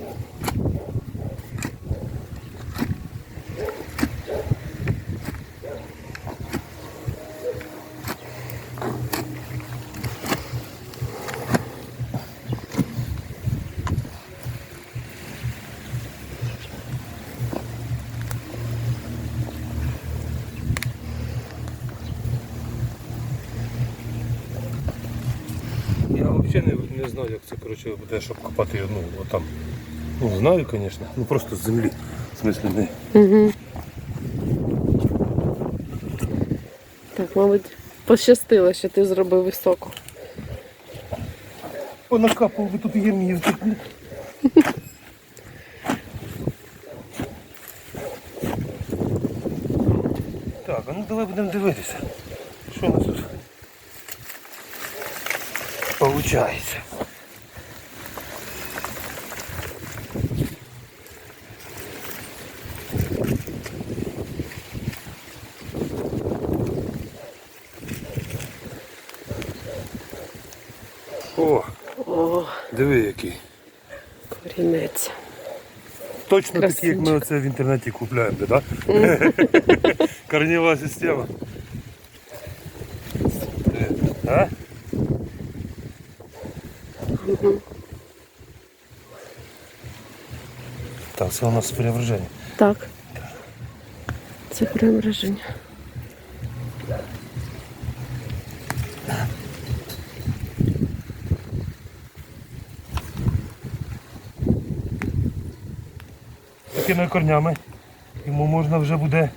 Я взагалі не, не знаю, як це коротше, буде, щоб копати ну, отам. Ну, знаю, звісно, ну просто з землі. В смислі не. Угу. Так, мабуть, пощастило, що ти зробив високу. Понакапав би тут гірмів. Так, а ну давай будемо дивитися. Що у нас тут? Получається. О, О, диви який. корінець. Точно такі, як ми оце в інтернеті купляємо, да? Корнева система. Е, А? Так, це у нас перевраження. Так. Це прям враження. Корнями йому можна вже буде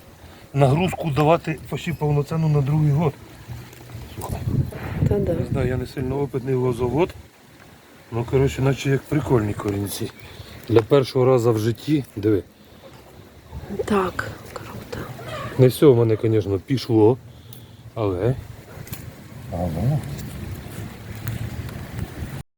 нагрузку давати почти повноцінну на другий год. Слухай, Та да. не знаю, я не сильно опитний лозовод. Ну, коротше, наче як прикольні корінці. Для першого разу в житті, диви. Так, круто. Не все в мене, звісно, пішло, але. Але